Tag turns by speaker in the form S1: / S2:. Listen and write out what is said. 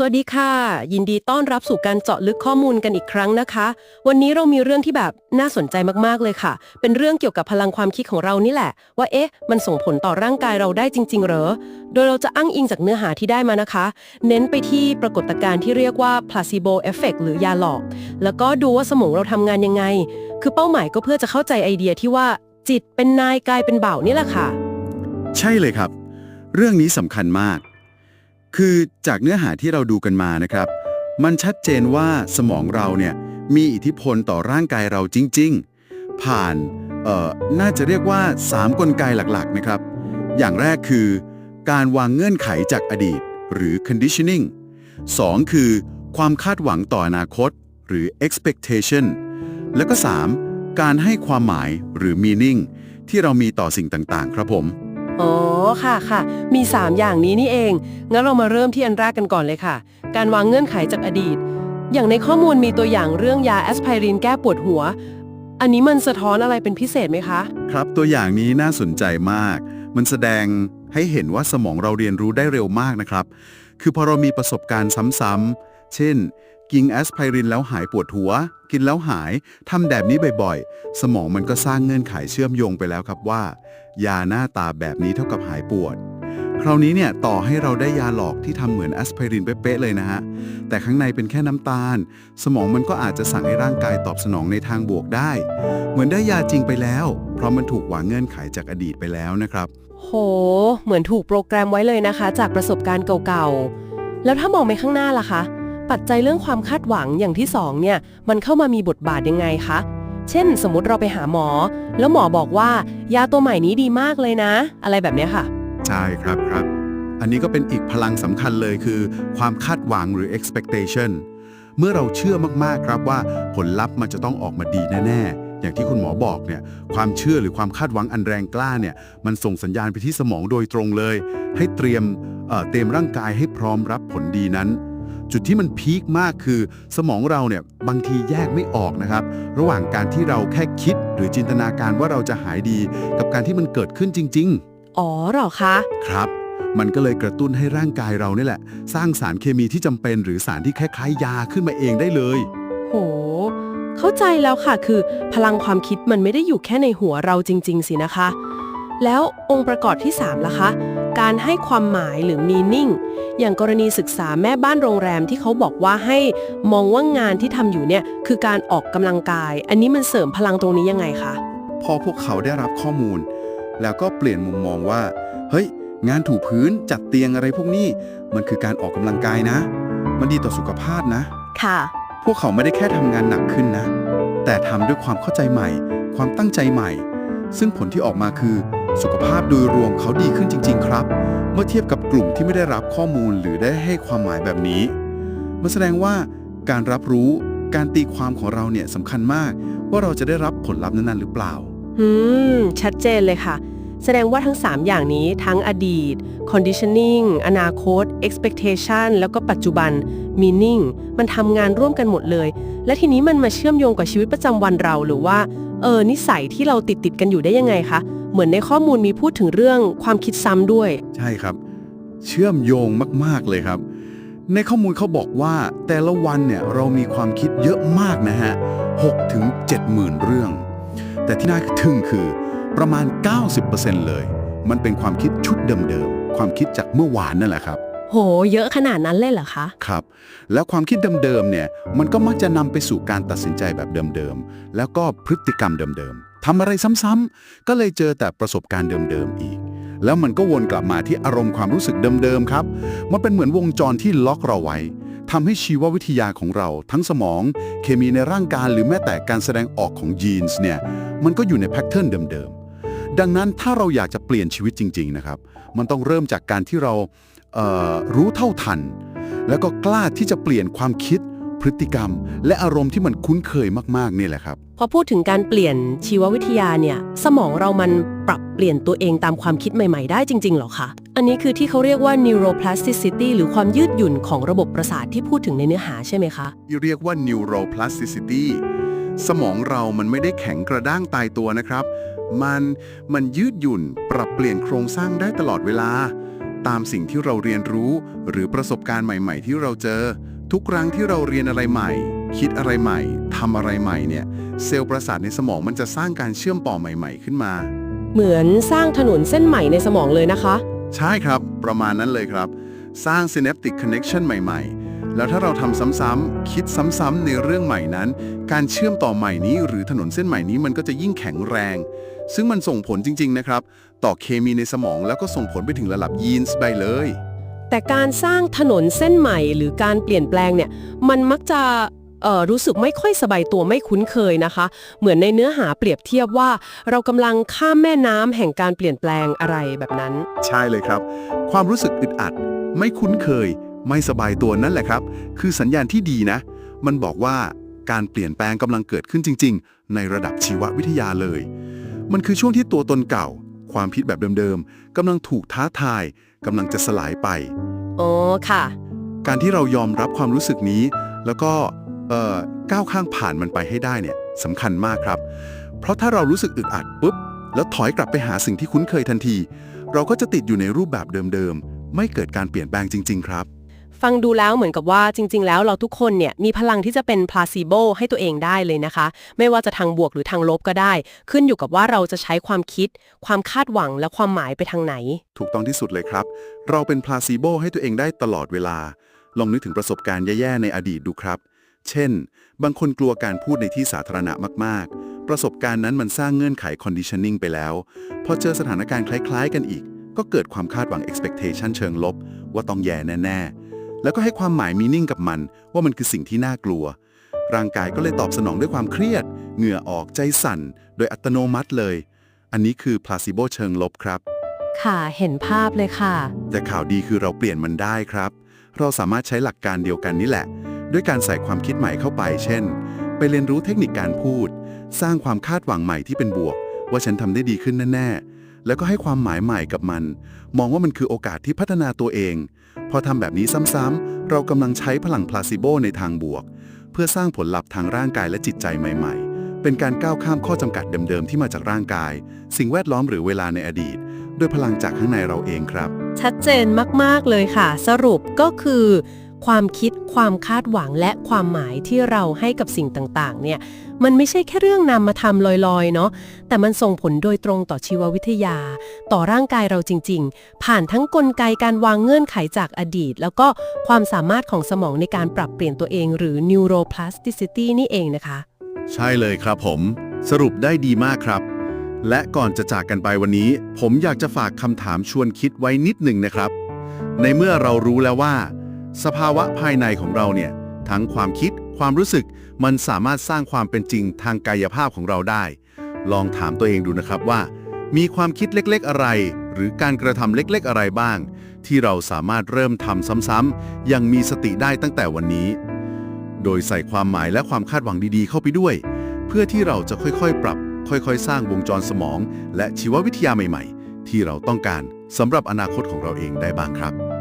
S1: สวัสดีค่ะ ยินดีต้อนรับสู่การเจาะลึกข้อมูลกันอีกครั้งนะคะ วันนี้เรามีเรื่องที่แบบน่าสนใจมากๆเลยค่ะ เป็นเรื่องเกี่ยวกับพลังความคิดของเรานี่แหละ ว่าเอ๊ะ มันส่งผลต่อร่างกายเราได้จริง ๆ เหรอ โดยเราจะอ้างอิงจากเนื้อหาที่ได้มานะคะ เน้นไปที่ปรากฏการณ์ที่เรียกว่า placebo effect หรือยาหลอก แล้วก็ดูว่าสมองเราทำงานยังไง คือเป้าหมายก็เพื่อจะเข้าใจไอเดียที่ว่าจิตเป็นนายกายเป็นบ่าวนี่แหละค่ะ
S2: ใช่เลยครับ เรื่องนี้สำคัญมาก คือจากเนื้อหาที่เราดูกันมานะครับ มันชัดเจนว่าสมองเราเนี่ยมีอิทธิพลต่อร่างกายเราจริง ๆ ผ่านเอ่อน่าจะเรียกว่า 3 กลไกหลักๆนะครับ อย่างแรกคือ การวางเงื่อนไขจากอดีต หรือ conditioning 2 คือ ความคาดหวังต่ออนาคต หรือ expectation แล้วก็ 3 การให้ความหมายหรือ meaning ที่เรามีต่อสิ่งต่างๆ ครับผม
S1: อ๋อค่ะค่ะ มี 3 อย่างนี้นี่เอง งั้นเรามาเริ่มที่อันแรกกันก่อนเลยค่ะ การวางเงื่อนไขจากอดีต อย่างในข้อมูลมีตัวอย่างเรื่องยาแอสไพรินแก้ปวดหัว อันนี้มันสะท้อนอะไรเป็นพิเศษไหมคะ
S2: ครับตัวอย่างนี้น่าสนใจมาก มันแสดงให้เห็นว่าสมองเราเรียนรู้ได้เร็วมากนะครับ คือพอเรามีประสบการณ์ซ้ำๆ เช่น กินแอสไพรินแล้วหายปวดหัว กินแล้วหาย ทำแบบนี้บ่อยๆ สมองมันก็สร้างเงื่อนไขเชื่อมโยงไปแล้วครับว่า ยาหน้าตาแบบนี้เท่ากับหายปวด คราวนี้เนี่ยต่อให้เราได้ยาหลอกที่ทำเหมือนแอสไพรินเป๊ะๆเลยนะฮะ แต่ข้างในเป็นแค่น้ำตาล สมองมันก็อาจจะสั่งให้ร่างกายตอบสนองในทางบวกได้ เหมือนได้ยาจริงไปแล้ว เพราะมันถูกวางเงื่อนไขจากอดีตไปแล้วนะครับ
S1: โห เหมือนถูกโปรแกรมไว้เลยนะคะ จากประสบการณ์เก่าๆ แล้วถ้ามองไปข้างหน้าล่ะคะ ปัจจัยเรื่องความคาดหวังอย่างที่สองเนี่ย มันเข้ามามีบทบาทยังไงคะ เช่น สมมติเราไปหาหมอ แล้วหมอบอกว่ายาตัวใหม่นี้ดีมากเลยนะ อะไรแบบเนี้ยค่ะ
S2: ใช่ครับครับ อันนี้ก็เป็นอีกพลังสำคัญเลยคือ ความคาดหวังหรือ expectation เมื่อเราเชื่อมากๆครับว่าผลลัพธ์มันจะต้องออกมาดีแน่ๆ อย่างที่คุณหมอบอกเนี่ยความเชื่อหรือความคาดหวังอันแรงกล้าเนี่ยมันส่งสัญญาณไปที่สมองโดยตรงเลย ให้เตรียมเอ่อเตรียมร่างกายให้พร้อมรับผลดีนั้น จุดที่มันพีคมากคือ สมองเราเนี่ยบางทีแยกไม่ออกนะครับ ระหว่างการที่เราแค่คิดหรือจินตนาการว่าเราจะหายดี กับการที่มันเกิดขึ้นจริงๆ
S1: อ๋อเหรอคะ
S2: ครับ มันก็เลยกระตุ้นให้ร่างกายเรานี่แหละ สร้างสารเคมีที่จำเป็น หรือสารที่คล้ายๆยาขึ้นมาเองได้เลย
S1: โห เข้าใจแล้วค่ะ คือ พลังความคิดมันไม่ได้อยู่แค่ในหัวเราจริง ๆ สินะคะ แล้วองค์ประกอบที่3ล่ะคะ การให้ความหมายหรือ meaning อย่างกรณีศึกษาแม่บ้านโรงแรมที่เขาบอกว่าให้มองว่างานที่ทำอยู่เนี่ยคือการออกกำลังกาย อันนี้มันเสริมพลังตรงนี้ยังไงคะ
S2: พอพวกเขาได้รับข้อมูล แล้วก็เปลี่ยนมุมมองว่า เฮ้ย งานถูพื้นจัดเตียงอะไรพวกนี้ มันคือการออกกำลังกายนะ มันดีต่อสุขภาพนะ
S1: ค่ะ
S2: พวกเขาไม่ได้แค่ทำงานหนักขึ้นนะ แต่ทำด้วยความเข้าใจใหม่ ความตั้งใจใหม่ ซึ่งผลที่ออกมาคือ สุขภาพโดยรวมเขาดีขึ้นจริง ๆ ครับ เมื่อเทียบกับกลุ่มที่ไม่ได้รับข้อมูลหรือได้ให้ความหมายแบบนี้มันแสดงว่าการรับรู้การตีความของเราเนี่ยสำคัญมาก ว่าเราจะได้รับผลลัพธ์นั้นๆหรือเปล่า
S1: อืม ชัดเจนเลยค่ะ แสดงว่าทั้ง 3 อย่างนี้ทั้งอดีต conditioning อนาคต expectation แล้วก็ปัจจุบัน meaning มันทำงานร่วมกันหมดเลย และทีนี้มันมาเชื่อมโยงกับชีวิตประจำวันเราหรือว่า เออ นิสัยที่เราติดติดกันอยู่ได้ยังไงคะ เหมือนในข้อมูลมีพูดถึงเรื่องความคิดซ้ำด้วย
S2: ใช่ครับ เชื่อมโยงมาก ๆ เลยครับ ในข้อมูลเขาบอกว่าแต่ละวันเนี่ยเรามีความคิดเยอะมากนะฮะ6ถึง7หมื่นเรื่อง แต่ที่น่าทึ่งคือประมาณ 90%เลย มันเป็นความคิดชุดเดิมๆ ความคิดจากเมื่อวานนั่นแหละครับ
S1: โห เยอะขนาดนั้นเลยเหรอคะ
S2: ครับ แล้วความคิดเดิมๆเนี่ย มันก็มักจะนำไปสู่การตัดสินใจแบบเดิมๆ แล้วก็พฤติกรรมเดิมๆ ทำอะไรซ้ำๆก็เลยเจอแต่ประสบการณ์เดิมๆอีก แล้วมันก็วนกลับมาที่อารมณ์ความรู้สึกเดิมๆครับ มันเป็นเหมือนวงจรที่ล็อกเราไว้ทำให้ชีววิทยาของเรา ทั้งสมอง เคมีในร่างกายหรือแม้แต่การแสดงออกของยีนส์เนี่ยมันก็อยู่ในแพทเทิร์นเดิมๆ ดังนั้นถ้าเราอยากจะเปลี่ยนชีวิตจริงๆนะครับมันต้องเริ่มจากการที่เราเรู้เท่าทัน แล้วก็กล้าที่จะเปลี่ยนความคิด พฤติกรรม และอารมณ์ที่มันคุ้นเคยมากๆนี่แหละครับ
S1: พอพูดถึงการเปลี่ยนชีววิทยาเนี่ย สมองเรามันปรับเปลี่ยนตัวเองตามความคิดใหม่ ๆ ได้จริงๆเหรอคะ อันนี้คือที่เขาเรียกว่า neuroplasticity หรือความยืดหยุ่นของระบบประสาทที่พูดถึงในเนื้อหาใช่ไหมคะ
S2: ที่เรียกว่า neuroplasticity สมองเรามันไม่ได้แข็งกระด้างตายตัวนะครับ มันมันยืดหยุ่นปรับเปลี่ยนโครงสร้างได้ตลอดเวลา ตามสิ่งที่เราเรียนรู้ หรือประสบการณ์ใหม่ ๆ ที่เราเจอ ทุกครั้งที่เราเรียนอะไรใหม่ คิดอะไรใหม่ทำอะไรใหม่เนี่ยเซลล์ประสาทในสมองมันจะสร้างการเชื่อมต่อใหม่ ๆ ขึ้นมา
S1: เหมือนสร้างถนนเส้นใหม่ในสมองเลยนะคะ
S2: ใช่ครับ ประมาณนั้นเลยครับ สร้าง synaptic connection ใหม่ ๆ แล้วถ้าเราทำซ้ำๆคิดซ้ำๆในเรื่องใหม่นั้น การเชื่อมต่อใหม่นี้หรือถนนเส้นใหม่นี้มันก็จะยิ่งแข็งแรง ซึ่งมันส่งผลจริง ๆ นะครับ ต่อเคมีในสมองแล้วก็ส่งผลไปถึงระดับยีนส์ไปเลย
S1: แต่การสร้างถนนเส้นใหม่หรือการเปลี่ยนแปลงเนี่ย มันมักจะเอ่อรู้สึกไม่ค่อยสบายตัวไม่คุ้นเคยนะคะ เหมือนในเนื้อหาเปรียบเทียบว่า เรากำลังข้ามแม่น้ำแห่งการเปลี่ยนแปลงอะไรแบบนั้น
S2: ใช่เลยครับ ความรู้สึกอึดอัด ไม่คุ้นเคย ไม่สบายตัวนั่นแหละครับ คือสัญญาณที่ดีนะ มันบอกว่าการเปลี่ยนแปลงกำลังเกิดขึ้นจริง ๆ ในระดับชีววิทยาเลย มันคือช่วงที่ตัวตนเก่า ความคิดแบบเดิมๆกำลังถูกท้าทายกำลังจะสลายไป
S1: อ๋อค่ะ
S2: การที่เรายอมรับความรู้สึกนี้ แล้วก็เอ่อก้าวข้างผ่านมันไปให้ได้เนี่ยสำคัญมากครับ เพราะถ้าเรารู้สึกอึดอัดปุ๊บ แล้วถอยกลับไปหาสิ่งที่คุ้นเคยทันที เราก็จะติดอยู่ในรูปแบบเดิมๆ ไม่เกิดการเปลี่ยนแปลงจริง ๆ ครับ
S1: ฟังดูแล้วเหมือนกับว่าจริง ๆ แล้วเราทุกคนเนี่ยมีพลังที่จะเป็น placebo ให้ตัวเองได้เลยนะคะ ไม่ว่าจะทางบวกหรือทางลบก็ได้ ขึ้นอยู่กับว่าเราจะใช้ความคิด ความคาดหวังและความหมายไปทางไหน
S2: ถูกต้องที่สุดเลยครับ เราเป็นพลาซีโบให้ตัวเองได้ตลอดเวลา ลองนึกถึงประสบการณ์แย่ๆในอดีตดูครับ เช่น บางคนกลัวการพูดในที่สาธารณะมากๆ ประสบการณ์นั้นมันสร้างเงื่อนไข conditioning ไปแล้ว พอเจอสถานการณ์คล้าย ๆ กันอีก ก็เกิดความคาดหวัง expectation เชิงลบ ว่าต้องแย่แน่ๆ แล้วก็ให้ความหมาย meaning กับมัน ว่ามันคือสิ่งที่น่ากลัว ร่างกายก็เลยตอบสนองด้วยความเครียด เหงื่อออกใจสั่น โดยอัตโนมัติเลย อันนี้คือ placebo เชิงลบครับ
S1: ค่ะ เห็นภาพเลยค่ะ
S2: แต่ข่าวดีคือเราเปลี่ยนมันได้ครับ เราสามารถใช้หลักการเดียวกันนี่แหละ ด้วยการใส่ความคิดใหม่เข้าไป เช่น ไปเรียนรู้เทคนิคการพูด สร้างความคาดหวังใหม่ที่เป็นบวก ว่าฉันทำได้ดีขึ้นแน่ๆแล้วก็ให้ความหมายใหม่กับมัน มองว่ามันคือโอกาสที่พัฒนาตัวเองพ อทำแบบนี้ซ้ำๆเรากำลังใช้พลังพลาซิโบในทางบวก เพื่อสร้างผลลัพธ์ทางร่างกายและจิตใจใหม่ ๆ เป็นการก้าวข้ามข้อจำกัดเดิมๆที่มาจากร่างกาย สิ่งแวดล้อมหรือเวลาในอดีต ด้วยพลังจากข้างในเราเองครับ
S1: ชัดเจนมากๆเลยค่ะ สรุปก็คือ ความคิด ความคาดหวังและความหมายที่เราให้กับสิ่งต่างๆ เนี่ย มันไม่ใช่แค่เรื่องนำมาทำลอยๆ เนาะ แต่มันส่งผลโดยตรงต่อชีววิทยา ต่อร่างกายเราจริง ๆ ผ่านทั้งกลไกการวางเงื่อนไขจากอดีต แล้วก็ความสามารถของสมองในการปรับเปลี่ยนตัวเอง หรือ neuroplasticity นี่เองนะคะ
S2: ใช่เลยครับผม สรุปได้ดีมากครับ และก่อนจะจากกันไปวันนี้ ผมอยากจะฝากคำถามชวนคิดไว้นิดหนึ่งนะครับ ในเมื่อเรารู้แล้วว่า สภาวะภายในของเราเนี่ยทั้งความคิดความรู้สึกมันสามารถสร้างความเป็นจริงทางกายภาพของเราได้ ลองถามตัวเองดูนะครับว่า มีความคิดเล็กๆอะไร หรือการกระทำเล็กๆอะไรบ้าง ที่เราสามารถเริ่มทำซ้ำๆอยังมีสติได้ตั้งแต่วันนี้ โดยใส่ความหมายและความคาดหวังดีๆ เข้าไปด้วย เพื่อที่เราจะค่อยๆ ปรับ ค่อยๆ สร้างวงจรสมอง และชีววิทยาใหม่ ๆ ที่เราต้องการสำหรับอนาคตของเราเองได้บ้างครับ